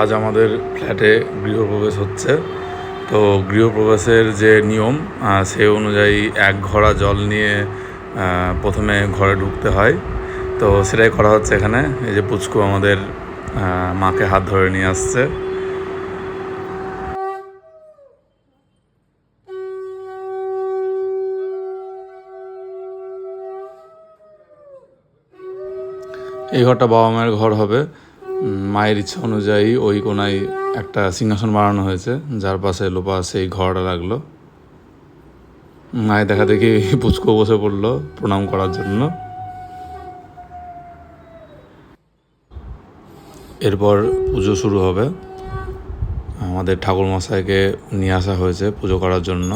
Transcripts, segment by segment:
আজ আমাদের ফ্ল্যাটে গৃহপ্রবেশ হচ্ছে। তো গৃহপ্রবেশের যে নিয়ম সে অনুযায়ী এক ঘড়া জল নিয়ে প্রথমে ঘরে ঢুকতে হয়। তো সেটাই করা হচ্ছে এখানে। এই যে পুচকু আমাদের মাকে হাত ধরে নিয়ে আসছে। এই ঘরটা বাবা মায়ের ঘর হবে। মায়ের ইচ্ছা অনুযায়ী ওই কোনায় একটা সিংহাসন বানানো হয়েছে, যার পাশে লোপা সেই ঘরটা লাগল মায়ের দেখা দেখি পুচকো বসে পড়ল প্রণাম করার জন্য। এরপর পুজো শুরু হবে। আমাদের ঠাকুর মশাইকে নিয়ে আসা হয়েছে পুজো করার জন্য।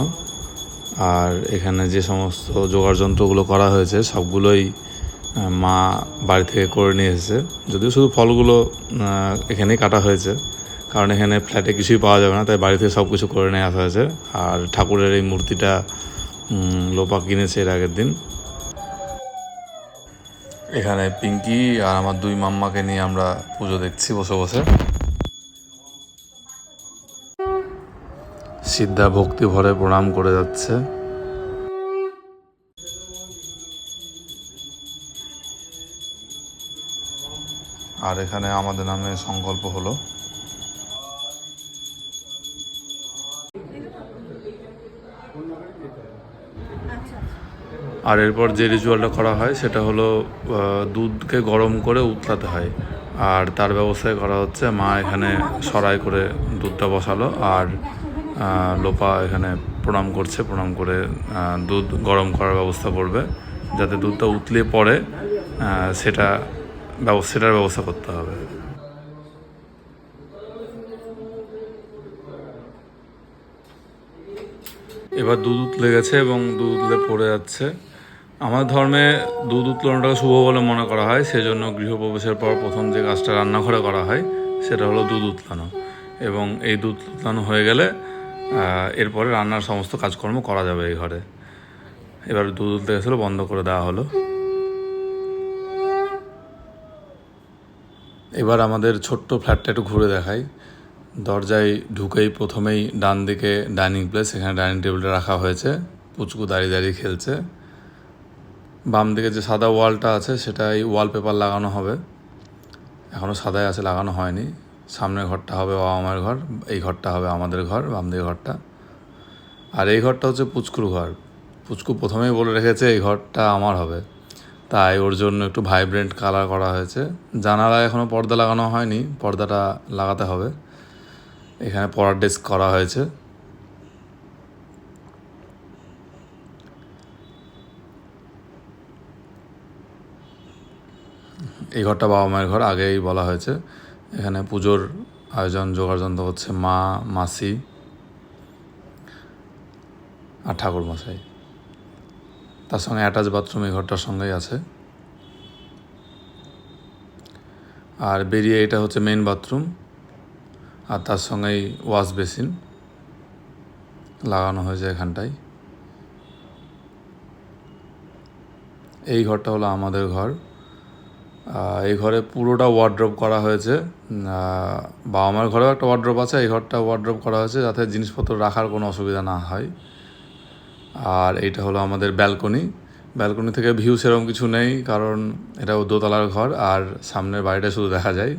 আর এখানে যে সমস্ত জোগাড় যন্ত্রগুলো করা হয়েছে, সবগুলোই মা বাড়ি থেকে করে নিয়ে এসেছে। যদিও শুধু ফলগুলো এখানেই কাটা হয়েছে। কারণ এখানে ফ্ল্যাটে কিছুই পাওয়া যাবে না, তাই বাড়ি থেকে সব কিছু করে নিয়ে আসা হয়েছে। আর ঠাকুরের এই মূর্তিটা লোপা কিনেছে এর আগের দিন। এখানে পিঙ্কি আর আমার দুই মাম্মাকে নিয়ে আমরা পুজো দেখছি বসে বসে। সিদ্ধা ভক্তি ভরে প্রণাম করে যাচ্ছে। আর এখানে আমাদের নামে সংকল্প হলো। আর এরপর যে রিচুয়ালটা করা হয়, সেটা হলো দুধকে গরম করে উতলাতে হয়। আর তার ব্যবস্থায় করা হচ্ছে, মা এখানে সরাই করে দুধটা বসালো, আর লোপা এখানে প্রণাম করছে, প্রণাম করে দুধ গরম করার ব্যবস্থা করবে। যাতে দুধটা উতলে পড়ে সেটা ব্যবস্থা সেটার ব্যবস্থা করতে হবে। এবার দুধ উতলে গেছে এবং দুধ উতলে পড়ে যাচ্ছে। আমার ধর্মে দুধ উতলানোটাকে শুভ বলে মনে করা হয়, সেজন্য গৃহপ্রবেশের পর প্রথম যে কাজটা রান্নাঘরে করা হয়, সেটা হলো দুধ উতলানো। এবং এই দুধ উতলানো হয়ে গেলে এরপরে রান্নার সমস্ত কাজকর্ম করা যাবে এই ঘরে। এবার দুধ উতলে গেছিল, বন্ধ করে দেওয়া হলো। এবার আমাদের ছোট্ট ফ্ল্যাটটা একটু ঘুরে দেখাই। দরজায় ঢুকেই প্রথমেই ডান দিকে ডাইনিং প্লেস, এখানে ডাইনিং টেবিলটা রাখা হয়েছে। পুচকু দাঁড়িয়ে দাঁড়িয়ে খেলছে। বাম দিকে যে সাদা ওয়ালটা আছে, সেটাই ওয়ালপেপার লাগানো হবে। এখনও সাদাই আছে, লাগানো হয়নি। সামনের ঘরটা হবে বাবা মায়ের ঘর, এই ঘরটা হবে আমাদের ঘর, বাম দিকে ঘরটা। আর এই ঘরটা হচ্ছে পুচকুর ঘর। পুচকু প্রথমেই বলে রেখেছে, এই ঘরটা আমার হবে। তাই ওর জন্য একটু ভাইব্রেন্ট কালার করা হয়েছে। জানালায় এখনও পর্দা লাগানো হয়নি, পর্দাটা লাগাতে হবে। এখানে পড়ার ডেস্ক করা হয়েছে। এই ঘরটা বাবা মায়ের ঘর, আগেই বলা হয়েছে। এখানে পুজোর আয়োজন যোগাড়যন্ত্র হচ্ছে মা, মাসি আর ঠাকুর মশাই তার সঙ্গে অ্যাটাচ বাথরুম এই ঘরটার সঙ্গেই আছে। আর বেরিয়ে এটা হচ্ছে মেন বাথরুম আর তার সঙ্গেই ওয়াশ বেসিন লাগানো হয়েছে এখানটায়। এই ঘরটা হলো আমাদের ঘর। এই ঘরে পুরোটা ওয়ার্ড্রপ করা হয়েছে। আহ, বাবা মার ঘরেও একটা ওয়ার্ড্রপ আছে এই ঘরটা ওয়ার্ড্রপ করা হয়েছে যাতে জিনিসপত্র রাখার কোনো অসুবিধা না হয়। আর এইটা হলো আমাদের ব্যালকনি। ব্যালকনি থেকে ভিউ সেরকম কিছু নেই, কারণ এটাও দোতলার ঘর, আর সামনের বাড়িটা শুধু দেখা যায়।